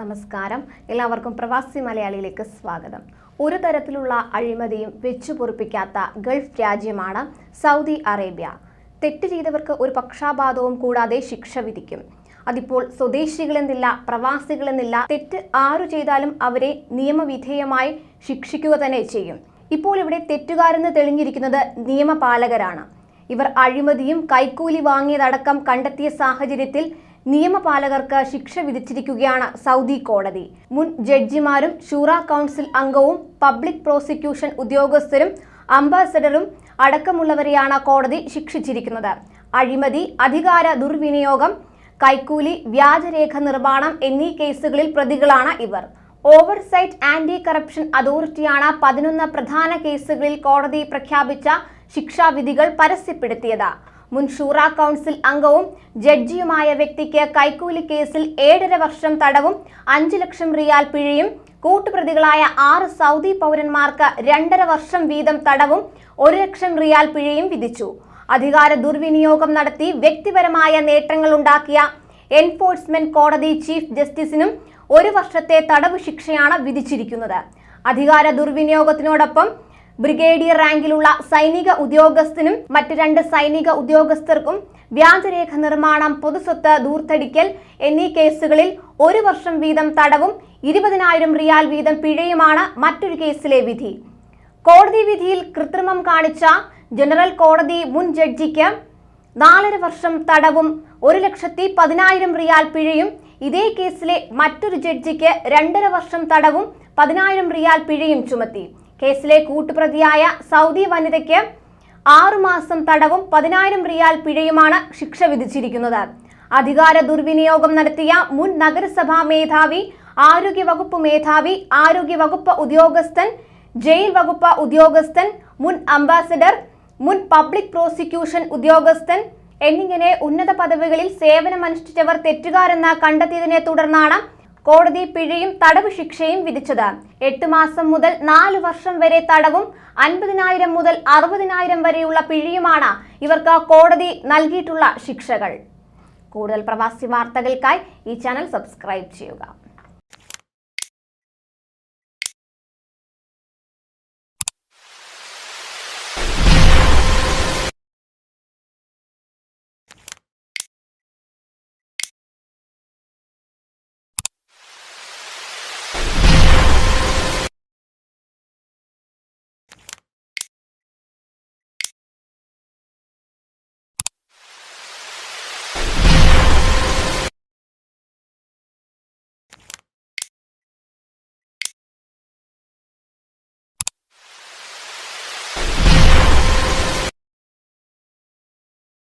നമസ്കാരം. എല്ലാവർക്കും പ്രവാസി മലയാളിയിലേക്ക് സ്വാഗതം. ഒരു തരത്തിലുള്ള അഴിമതിയും വെച്ചു പൊറുപ്പിക്കാത്ത ഗൾഫ് രാജ്യമാണ് സൗദി അറേബ്യ. തെറ്റ് ചെയ്തവർക്ക് ഒരു പക്ഷാപാതവും കൂടാതെ ശിക്ഷ വിധിക്കും. അതിപ്പോൾ സ്വദേശികളെന്നില്ല പ്രവാസികളെന്നില്ല തെറ്റ് ആരു ചെയ്താലും അവരെ നിയമവിധേയമായി ശിക്ഷിക്കുക തന്നെ ചെയ്യും. ഇപ്പോൾ ഇവിടെ തെറ്റുകാരെന്ന് തെളിഞ്ഞിരിക്കുന്നത് നിയമപാലകരാണ്. ഇവർ അഴിമതിയും കൈക്കൂലി വാങ്ങിയതടക്കം കണ്ടെത്തിയ സാഹചര്യത്തിൽ നിയമപാലകർക്ക് ശിക്ഷ വിധിച്ചിരിക്കുകയാണ് സൗദി കോടതി. മുൻ ജഡ്ജിമാരും ഷൂറ കൗൺസിൽ അംഗവും പബ്ലിക് പ്രോസിക്യൂഷൻ ഉദ്യോഗസ്ഥരും അംബാസഡറും അടക്കമുള്ളവരെയാണ് കോടതി ശിക്ഷിച്ചിരിക്കുന്നത്. അഴിമതി അധികാര ദുർവിനിയോഗം കൈക്കൂലി വ്യാജരേഖ നിർമ്മാണം എന്നീ കേസുകളിൽ പ്രതികളാണ് ഇവർ. ഓവർസൈറ്റ് ആന്റി കറപ്ഷൻ അതോറിറ്റിയാണ് പതിനൊന്ന് പ്രധാന കേസുകളിൽ കോടതി പ്രഖ്യാപിച്ച ശിക്ഷാവിധികൾ പരസ്യപ്പെടുത്തിയത്. മുൻ ഷൂറ കൗൺസിൽ അംഗവും ജഡ്ജിയുമായ വ്യക്തിക്ക് കൈക്കൂലി കേസിൽ ഏഴര വർഷം തടവും അഞ്ചു ലക്ഷം റിയാൽ പിഴയും കൂട്ടുപ്രതികളായ ആറ് സൗദി പൗരന്മാർക്ക് രണ്ടര വർഷം വീതം തടവും ഒരു ലക്ഷം റിയാൽ പിഴയും വിധിച്ചു. അധികാര ദുർവിനിയോഗം നടത്തി വ്യക്തിപരമായ നേട്ടങ്ങൾ ഉണ്ടാക്കിയ എൻഫോഴ്സ്മെന്റ് കോടതി ചീഫ് ജസ്റ്റിസിനും ഒരു വർഷത്തെ തടവ് ശിക്ഷയാണ് വിധിച്ചിരിക്കുന്നത്. അധികാര ദുർവിനിയോഗത്തിനോടൊപ്പം ബ്രിഗേഡിയർ റാങ്കിലുള്ള സൈനിക ഉദ്യോഗസ്ഥനും മറ്റ് രണ്ട് സൈനിക ഉദ്യോഗസ്ഥർക്കും വ്യാജരേഖ നിർമ്മാണം പൊതുസ്വത്ത് ദൂർത്തടിക്കൽ എന്നീ കേസുകളിൽ ഒരു വർഷം വീതം തടവും ഇരുപതിനായിരം റിയാൽ വീതം പിഴയുമാണ് മറ്റൊരു കേസിലെ വിധി. കോടതി വിധിയിൽ കൃത്രിമം കാണിച്ച ജനറൽ കോടതി മുൻ ജഡ്ജിക്ക് നാലര വർഷം തടവും ഒരു ലക്ഷത്തി പതിനായിരം റിയാൽ പിഴയും ഇതേ കേസിലെ മറ്റൊരു ജഡ്ജിക്ക് രണ്ടര വർഷം തടവും പതിനായിരം റിയാൽ പിഴയും ചുമത്തി. കേസിലെ കൂട്ടുപ്രതിയായ സൗദി വനിതയ്ക്ക് ആറുമാസം തടവും പതിനായിരം റിയാൽ പിഴയുമാണ് ശിക്ഷ വിധിച്ചിരിക്കുന്നത്. അധികാര ദുർവിനിയോഗം നടത്തിയ മുൻ നഗരസഭാ മേധാവി ആരോഗ്യ വകുപ്പ് മേധാവി ആരോഗ്യ വകുപ്പ് ഉദ്യോഗസ്ഥൻ ജയിൽ വകുപ്പ് ഉദ്യോഗസ്ഥൻ മുൻ അംബാസഡർ മുൻ പബ്ലിക് പ്രോസിക്യൂഷൻ ഉദ്യോഗസ്ഥൻ എന്നിങ്ങനെ ഉന്നത പദവികളിൽ സേവനമനുഷ്ഠിച്ചവർ തെറ്റുകാരെന്ന് കണ്ടെത്തിയതിനെ തുടർന്നാണ് കോടതി പിഴയും തടവ് ശിക്ഷയും വിധിച്ചത്. എട്ട് മാസം മുതൽ നാല് വർഷം വരെ തടവും അൻപതിനായിരം മുതൽ അറുപതിനായിരം വരെയുള്ള പിഴയുമാണ് ഇവർക്ക് കോടതി നൽകിയിട്ടുള്ള ശിക്ഷകൾ. കൂടുതൽ പ്രവാസി വാർത്തകൾക്കായി ഈ ചാനൽ സബ്സ്ക്രൈബ് ചെയ്യുക.